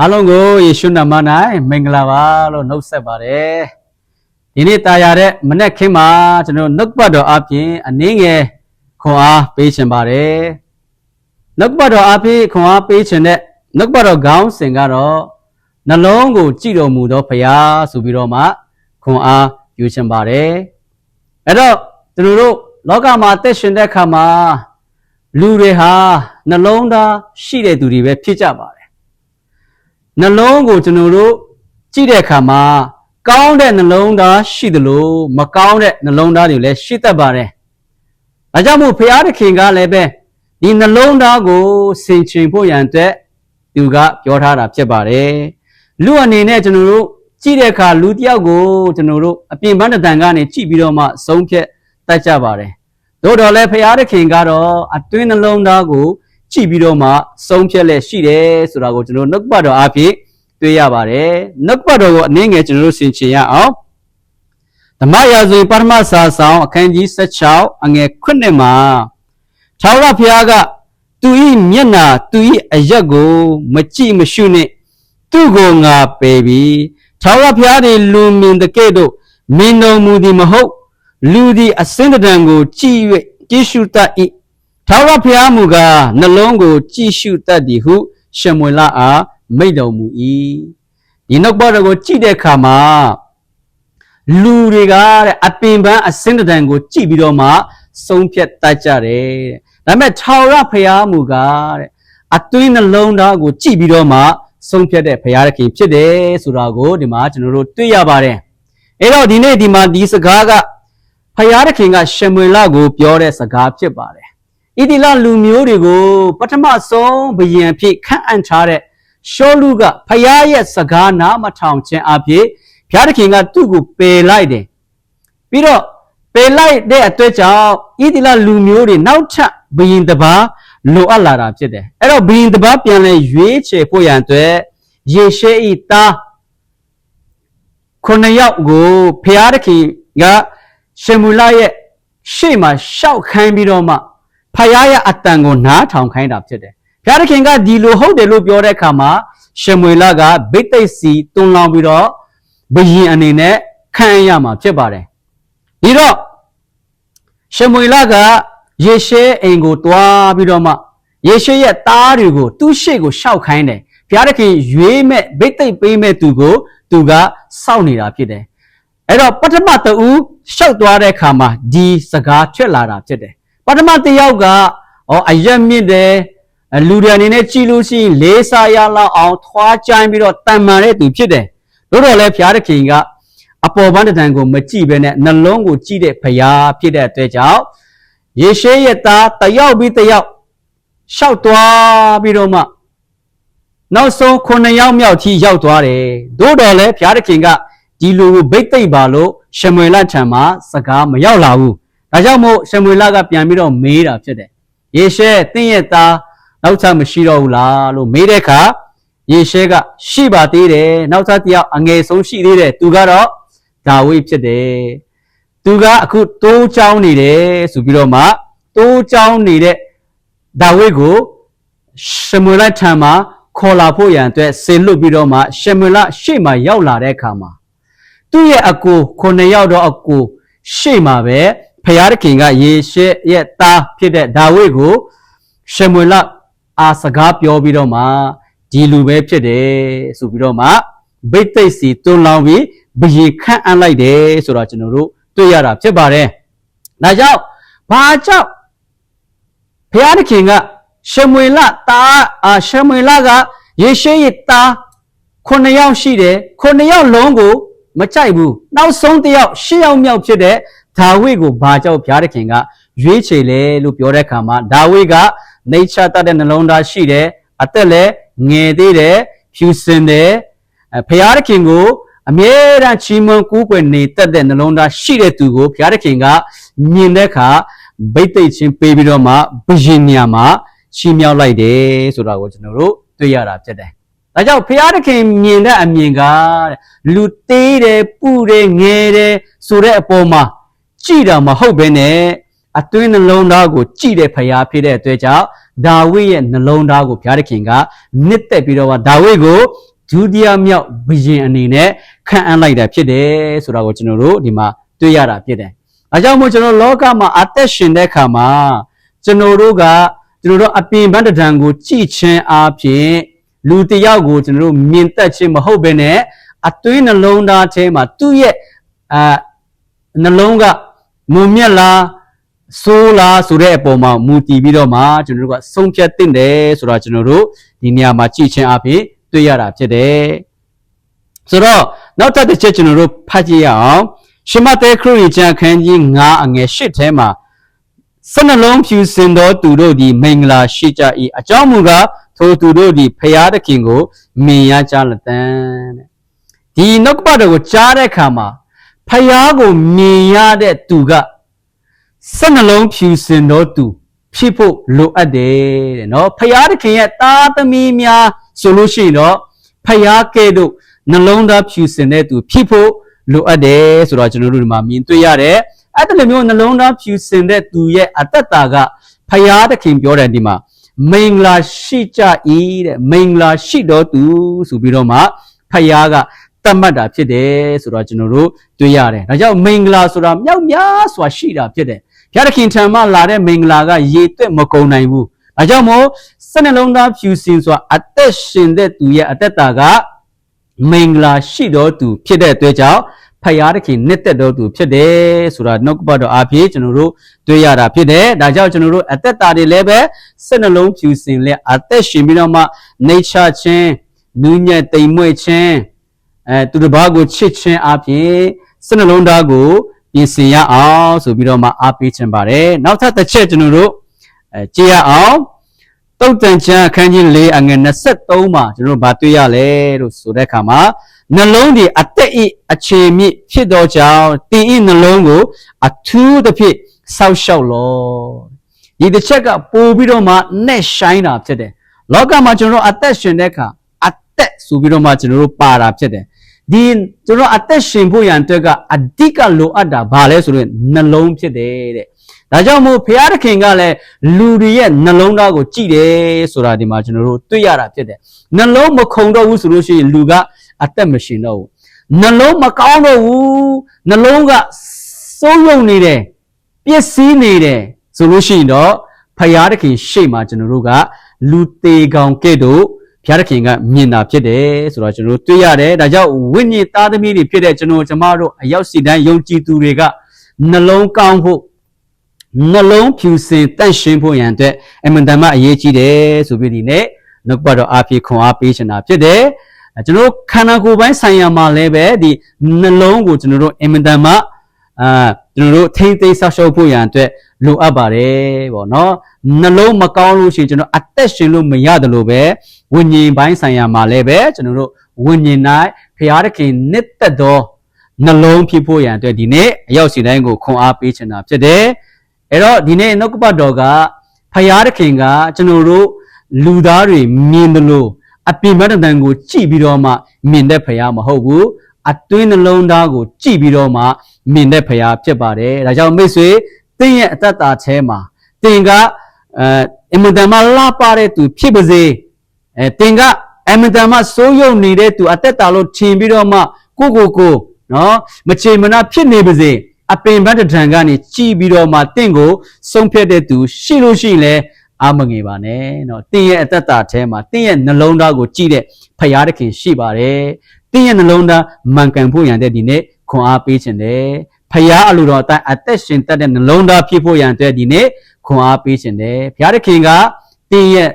အားလုံးကိုယေရှုနာမ၌မင်္ဂလာပါလို့နှုတ်ဆက်ပါတယ်ဒီနေ့တာယာတဲ့မနေ့ခင်းမှာကျွန်တော်နှုတ်ပတ်တော်အပြင်အနည်းငယ်ခွန်အားပေးရှင်ပါတယ်နှုတ်ပတ်တော်အပြင်ခွန်အားပေးရှင်တဲ့နှုတ်ပတ်တော်ခေါင်းစဉ်ကတော့နှလုံးကိုကြည်တော်မူသောဖရာဆိုပြီးတော့မှခွန်အားယူရှင်ပါတယ်အဲ့တော့ကျွန်တော်တို့လောကမှာအသက်ရှင်တဲ့အခါမှာလူတွေဟာနှလုံးသားရှိတဲ့သူတွေပဲဖြစ်ကြပါတယ် နှလုံးကိုကျွန်တော်တို့ကြည့်တဲ့အခါမှာကောင်းတဲ့နှလုံးသားရှိသလိုမကောင်းတဲ့နှလုံးသားတွေလည်းရှိတတ်ပါတယ်။ဒါကြောင့်မို့ဘုရားသခင်ကလည်းပဲဒီနှလုံးသားကိုဆင်ခြင်ဖို့ရန်အတွက်သူကပြောထားတာဖြစ်ပါတယ်။လူအနေနဲ့ကျွန်တော်တို့ကြည့်တဲ့အခါလူတစ်ယောက်ကိုကျွန်တော်တို့အပြင်ပန်းတစ်တန်ကနေကြည့်ပြီးတော့မှဆုံးဖြတ်တတ်ကြပါတယ်။သို့တော်လည်းဘုရားသခင်ကတော့အတွင်းနှလုံးသားကို ကြည့်ပြီးတော့မှဆုံးဖြတ်လက်ရှိတယ်ဆိုတာကိုကျွန်တော်နှုတ်ပတ်တော်အဖြစ်တွေ့ရပါတယ်နှုတ်ပတ်တော်ကိုအနည်းငယ်ကျွန်တော်တို့ဆင်ခြင်ရအောင်ဓမ္မရာဇဝင်ပထမစာဆောင်အခန်းကြီး16အငယ်9မှာထာဝရဘုရားကသူ၏မျက်နာသူ၏အရက်ကို မကြည့်မရှုနှင့်သူ့ကိုငါပယ်ပြီးထာဝရဘုရားသည်လူမြင်တဲ့ကဲ့သို့မင်းတော်မူသည်မဟုတ် လူသည်အစင်းတံကိုကြည့်၍ကြည့်ရှုတတ်၏ ထာဝရဘုရားမူကားနှလုံးကို ကြည့်ရှုတတ်သည်ဟု ရှမွေလအားမိန့်တော်မူ၏ဒီနောက်ပေါ်တော်ကိုကြည့်တဲ့အခါမှာလူတွေကတဲ့အပင်ပန်းအစင်းတံကိုကြည့်ပြီးတော့မှဆုံးဖြတ်တတ်ကြတယ်တဲ့ဒါပေမဲ့ထာဝရဘုရားမူကားတဲ့အတွင်းနှလုံးသားကိုကြည့်ပြီးတော့မှဆုံးဖြတ်တဲ့ဘုရားသခင်ဖြစ်တယ်ဆိုတာကိုဒီမှာကျွန်တော်တို့တွေ့ရပါတယ်အဲ့တော့ဒီနေ့ဒီမှာဒီစကားကဘုရားသခင်ကရှမွေလကိုပြောတဲ့စကားဖြစ်ပါတယ် ဣတိလလူမျိုးတွေကိုပထမဆုံးဘယံဖြစ်ခန့်အပ်ထားတဲ့ရှောလူကဖယားရဲ့စကားနားမထောင်ခြင်းအဖြစ်ဘုရားသခင်ကသူ့ကိုပယ်လိုက်တယ်ပြီးတော့ပယ်လိုက်တဲ့အတွက်ကြောင့်ဣတိလလူမျိုးတွေနောက်ထပ်ဘယင်တစ်ပါးလိုအပ်လာတာဖြစ်တယ်အဲ့တော့ဘယင်တစ်ပါးပြန်လဲရွေးချယ်ဖို့ရန်အတွက်ယေရှဲဤသားခုနှစ်ယောက်ကိုဘုရားသခင်ကရှမူလရဲ့ရှေ့မှာရှောက်ခိုင်းပြီးတော့မှ ဖယားရဲ့အတန်ကိုနားထောင်ခိုင်းတာဖြစ်တယ်။ဘုရားသခင်ကဒီလိုဟုတ်တယ်လို့ပြောတဲ့အခါမှာရှမွေလကဗိတ်သိက်စီတွန်းလောင်းပြီးတော့ဘယင်အနေနဲ့ခံရမှာဖြစ်ပါတယ်။ဒီတော့ရှမွေလကယေရှဲအိမ်ကိုတွားပြီးတော့မှယေရှဲရဲ့သားတွေကိုသူ့ရှေ့ကိုရှောက်ခိုင်းတယ်။ဘုရားသခင်ရွေးမဲ့ဗိတ်သိက်ပေးမဲ့သူကိုသူကစောင့်နေတာဖြစ်တယ်။အဲ့တော့ပထမတူရှောက်သွားတဲ့အခါမှာဒီစကားထွက်လာတာဖြစ်တယ်။ ပထမတစ်ယောက်ကဩအရက်မြင့်တယ်အလူတွေအနေနဲ့ကြည်လို့ရှိရင်လေးစားရလောက်အောင်ထွားကြိုင်းပြီးတော့တန်မာတဲ့သူဖြစ်တယ်တို့တော့လဲဘုရားသခင်ကအပေါ်ပန်းတံကိုမကြည့်ဘဲနဲ့နှလုံးကိုကြည့်တဲ့ဘုရားဖြစ်တဲ့အတွက်ကြောင့်ယေရှဲရဲ့သားတယောက်ပြီးတယောက်ရှောက်သွားပြီးတော့မှနောက်ဆုံးခုနှစ်ယောက်မြောက်ထိရောက်သွားတယ်တို့တော့လဲဘုရားသခင်ကဒီလူကိုဗိတ်သိက်ပါလို့ရှမွေလထံမှာစကားမရောက်လာဘူး ဒါကြောင့်မို့ရှမွေလကပြန်ပြီးတော့မေးတာဖြစ်တယ်။ယေရှဲတင့်ရဲ့သားနောက်ထပ်မရှိတော့ဘူးလားလို့မေးတဲ့အခါယေရှဲကရှိပါသေးတယ်။နောက်ထပ်တစ်ယောက်အငယ်ဆုံးရှိသေးတယ်။သူကတော့ဒါဝိဒ်ဖြစ်တယ်။သူကအခုတိုးချောင်းနေတယ်ဆိုပြီးတော့မှတိုးချောင်းနေတဲ့ဒါဝိဒ်ကိုရှမွေလထံမှာခေါ်လာဖို့ရန်အတွက်ဆေလွတ်ပြီးတော့မှရှမွေလရှေ့မှာရောက်လာတဲ့အခါမှာသူ့ရဲ့အကိုခုနှစ်ယောက်တော့အကိုရှေ့မှာပဲ ဖျားသခင်ကယေရှဲရဲ့သားဖြစ်တဲ့ဒါဝိဒ်ကိုရှမွေလအားစကားပြောပြီးတော့မှဒီလူပဲဖြစ်တယ်ဆိုပြီးတော့မှဗိတ်သိက်စီတွန်းလောင်းပြီးဘယင်ခန့်အပ်လိုက်တယ်ဆိုတော့ကျွန်တော်တို့တွေ့ရတာဖြစ်ပါတယ်။ဒါကြောင့်ဘာကြောင့်ဖျားသခင်ကရှမွေလသားအာရှမွေလကယေရှဲရဲ့သားခုနှစ်ယောက်ရှိတယ်ခုနှစ်ယောက်လုံးကိုမကြိုက်ဘူးနောက်ဆုံးတစ်ယောက်ရှစ်ယောက်မြောက်ဖြစ်တဲ့ ဒါဝိဒ်ကိုဘာကြောင့်ဘုရားသခင်ကရွေးချယ်လဲလို့ပြောတဲ့အခါမှာဒါဝိဒ်ကနေချတတ်တဲ့နှလုံးသားရှိတယ်အသက်လည်းငယ်သေးတယ်ဖြူစင်တယ်အဲဘုရားသခင်ကိုအမြဲတမ်းချီးမွမ်းကူးကွယ်နေတတ်တဲ့နှလုံးသားရှိတဲ့သူကိုဘုရားသခင်ကမြင်တဲ့အခါဗိတ်သိက်ချင်းပေးပြီးတော့မှဘယင်ညာမှာချီးမြှောက်လိုက်တယ်ဆိုတာကိုကျွန်တော်တို့တွေ့ရတာဖြစ်တယ်ဒါကြောင့်ဖျားသခင်မြင်တဲ့အမြင်ကတဲ့လူသေးတယ်ပူတယ်ငယ်တယ်ဆိုတဲ့အပေါ်မှာ ကြည်တာမဟုတ်ဘဲနဲ့အတွင်းနှလုံးသားကိုကြည်တဲ့ဖျားဖြစ်တဲ့အတွက်ကြောင့်ဒါဝိဒ်ရဲ့နှလုံးသားကိုဘုရားသခင်ကနှစ်သက်ပြီးတော့ဒါဝိဒ်ကိုဒုတိယမြောက်ဘုရင်အနေနဲ့ခံအပ်လိုက်တာဖြစ်တယ်ဆိုတာကိုကျွန်တော်တို့ဒီမှာတွေ့ရတာဖြစ်တယ်။အဲကြောင့်မို့ကျွန်တော်လောကမှာအသက်ရှင်တဲ့အခါမှာကျွန်တော်တို့ကကျွန်တော်တို့အပြင်ဘက်တံကိုကြည်ချင်းအားဖြင့်လူတစ်ယောက်ကိုကျွန်တော်တို့မြင်သက်ခြင်းမဟုတ်ဘဲနဲ့အတွင်းနှလုံးသားထဲမှာသူ့ရဲ့အာနှလုံးက မုံမြက်လားဆိုးလားဆိုတဲ့အပေါ်မှာမူတည်ပြီးတော့မှကျွန်တော်တို့ကဆုံးဖြတ်သင့်တယ်ဆိုတော့ကျွန်တော်တို့ဒီနေရာမှာကြည်ချင်းအားဖြင့်တွေ့ရတာဖြစ်တယ်ဆိုတော့နောက်ထပ်တစ်ချက်ကျွန်တော်တို့ဖတ်ကြည့်ရအောင်ရှမတဲခရစ်ကျမ်းခန်းကြီး9အငယ်8ထဲမှာစနှလုံးဖြူစင်သောသူတို့သည်မင်္ဂလာရှိကြ၏အကြောင်းမူကားထိုသူတို့သည်ဖျားသခင်ကိုမြင်ရကြလတံတဲ့ဒီနှုတ်ကပတ်တော်ကိုကြားတဲ့အခါမှာ ဖျားကိုမြင်ရတဲ့သူကစနှလုံးဖြူစင်သောသူ ဖြစ်ဖို့လိုအပ်တယ်တဲ့နော်ဖျားသခင်ရဲ့သားသမီးများဆိုလို့ရှိရင်တော့ဖျားကဲ့သို့နှလုံးသားဖြူစင်တဲ့သူဖြစ်ဖို့လိုအပ်တယ်ဆိုတော့ကျွန်တော်တို့ဒီမှာမြင်တွေ့ရတယ်အဲ့ဒီလိုမျိုးနှလုံးသားဖြူစင်တဲ့သူရဲ့အတ္တတာကဖျားသခင်ပြောတယ်ဒီမှာမင်္ဂလာရှိကြ၏တဲ့မင်္ဂလာရှိတော်သူဆိုပြီးတော့မှဖျားက တတ်မှတ်တာဖြစ်တယ်ဆိုတော့ကျွန်တော်တို့တွေ့ရတယ်ဒါကြောင့်မင်္ဂလာဆိုတာမြောက်များစွာရှိတာဖြစ်တယ်ဘုရားသခင်ထံမှလာတဲ့မင်္ဂလာကရေသွက်မကုန်နိုင်ဘူးဒါကြောင့်မို့စနှလုံးသားဖြူစင်စွာအသက်ရှင်တဲ့သူရဲ့အသက်တာကမင်္ဂလာရှိတော်သူဖြစ်တဲ့အတွက်ကြောင့်ဖယားသခင်နှစ်သက်တော်သူဖြစ်တယ်ဆိုတာနှုတ်ကပတ်တော်အားဖြင့်ကျွန်တော်တို့တွေ့ရတာဖြစ်တယ်ဒါကြောင့်ကျွန်တော်တို့အသက်တာတွေလည်းပဲစနှလုံးဖြူစင်လဲအသက်ရှင်ပြီးတော့မှနေချခြင်းနူးညံ့တိမ်မွေ့ခြင်း အဲသူတစ်ပါးကိုချစ်ခြင်းအပြင်စနှလုံးသားကိုပြင်ဆင်ရအောင်ဆိုပြီးတော့မှအားပေးခြင်းပါတယ်နောက်ထပ်တစ်ချက်ကျွန်တော်တို့အဲကြည့်ရအောင်တုတ်တန်ချမ်းအခန်းကြီး၄အငယ်23မှာကျွန်တော်တို့ဗာတွေ့ရလဲလို့ဆိုတဲ့အခါမှာနှလုံးဒီအသက်ဤအခြေမြင့်ဖြစ်သောကြောင့်တင်ဤနှလုံးကို အထူးသဖြင့်ဆောက်ရှောက်လောဒီတစ်ချက်ကပို့ပြီးတော့မှနဲ့ဆိုင်တာဖြစ်တယ်လောကမှာကျွန်တော်တို့အသက်ရှင်တဲ့အခါအသက်ဆိုပြီးတော့မှကျွန်တော်တို့ပါတာဖြစ်တယ် ဒီကျွန်တော်အသက်ရှင်ဖို့ရန်အတွက်ကအဓိကလိုအပ်တာဘာလဲဆိုရင်နှလုံးဖြစ်တယ်တဲ့ဒါကြောင့်မို့ဘုရားသခင်ကလည်းလူတွေရဲ့နှလုံးသားကိုကြည်တယ်ဆိုတာဒီမှာကျွန်တော်တို့တွေ့ရတာဖြစ်တယ်နှလုံးမခုန်တော့ဘူးဆိုလို့ရှိရင်လူကအသက်မရှင်တော့ဘူးနှလုံးမကောင်းတော့ဘူးနှလုံးကစိုးရုံနေတယ်ပျက်စီးနေတယ်ဆိုလို့ရှိရင်တော့ဘုရားသခင်ရှေ့မှာကျွန်တော်တို့ကလူသေးကောင်ကဲ့သို့ ဘုရားသခင်ကမြင်တာဖြစ်တယ်ဆိုတော့ကျွန်တော်တို့တွေ့ရတယ်ဒါကြောင့်ဝိညာဉ်သားသမီးတွေဖြစ်တဲ့ကျွန်တော်ကျမတို့အရောက်စီတိုင်းယုံကြည်သူတွေကနှလုံးကောင်းဖို့နှလုံးဖြူစင်တန့်ရှင်းဖို့ရန်အတွက်အမှန်တမ်းအရေးကြီးတယ်ဆိုပြီးဒီနေ့နှုတ်ပတ်တော်အဖြစ်ခွန်အားပေးချင်တာဖြစ်တယ်ကျွန်တော်ခန္ဓာကိုယ်ပိုင်းဆိုင်ရာမှာလည်းပဲဒီနှလုံးကိုကျွန်တော်တို့အမှန်တမ်း အာကျွန်တော်တို့ထိမ့်သိမ်းဆောက်ရှုပ်ဖို့ရန်အတွက်လိုအပ်ပါတယ်ပေါ့နော်နှလုံးမကောင်းလို့ရှိရင်ကျွန်တော်အသက်ရှင်လို့မရတယ်လို့ပဲဝိညာဉ်ပိုင်းဆိုင်ရာမှာလည်းပဲကျွန်တော်တို့ဝိညာဉ်၌ဖရာသခင်နှစ်သက်သောနှလုံးဖြစ်ဖို့ရန်အတွက်ဒီနေ့အရောက်စီတိုင်းကိုခွန်အားပေးချင်တာဖြစ်တယ်အဲ့တော့ဒီနေ့နှုတ်ကပတ်တော်ကဖရာသခင်ကကျွန်တော်တို့လူသားတွေမြင်တယ်လို့အပြင်ဘက်တန်ကိုကြည့်ပြီးတော့မှမြင်တဲ့ဖရာမဟုတ်ဘူးအတွင်းနှလုံးသားကိုကြည့်ပြီးတော့မှ မြင်တဲ့ဖရားဖြစ်ပါတယ်။ဒါကြောင့်မိတ်ဆွေသင်ရဲ့အတ္တတာထဲမှာသင်ကအဲအမတန်မှလှပတဲ့သူဖြစ်ပါစေ။အဲသင်ကအမတန်မှစိုးရုံနေတဲ့သူအတ္တတာလို့ထင်ပြီးတော့မှကိုကိုကိုနော်မချေမနာဖြစ်နေပါစေ။အပင်ဘတ်တံကနေကြည်ပြီးတော့မှတင့်ကိုဆုံးဖြတ်တဲ့သူရှိလို့ရှိရင်လည်းအမငေပါနဲ့နော်တင့်ရဲ့အတ္တတာထဲမှာတင့်ရဲ့နှလုံးသားကိုကြည့်တဲ့ဖရာသခင်ရှိပါတယ်။တင့်ရဲ့နှလုံးသားမှန်ကန်ဖို့ရန်တဲ့ဒီနေ့ ခွန်အားပေးခြင်းတယ်ဖရာအလိုတော်အတိုင်းအသက်ရှင်တတ်တဲ့နှလုံးသားဖြစ်ဖို့ရန်တဲ့ဒီနေ့ခွန်အားပေးခြင်းတယ်ဘုရားသခင်ကတင်းရဲ့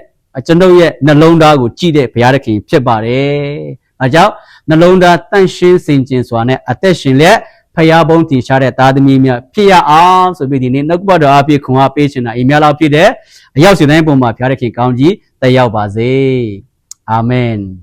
ကျွန်ုပ်ရဲ့နှလုံးသားကိုကြည့်တဲ့ဘုရားသခင်ဖြစ်ပါတယ်။အဲကြောင့်နှလုံးသားတန့်ရှင်းစင်ကြင်စွာနဲ့အသက်ရှင်လက်ဖျားဘုံတင်ရှားတဲ့သားသမီးများဖြစ်ရအောင်ဆိုပြီးဒီနေ့နှုတ်ကပတ်တော်အပြည့်ခွန်အားပေးခြင်းတာအိမ်များလောက်ဖြစ်တဲ့အရောက်စီတိုင်းပုံမှာဘုရားသခင်ကောင်းကြီးတက်ရောက်ပါစေ။အာမင်။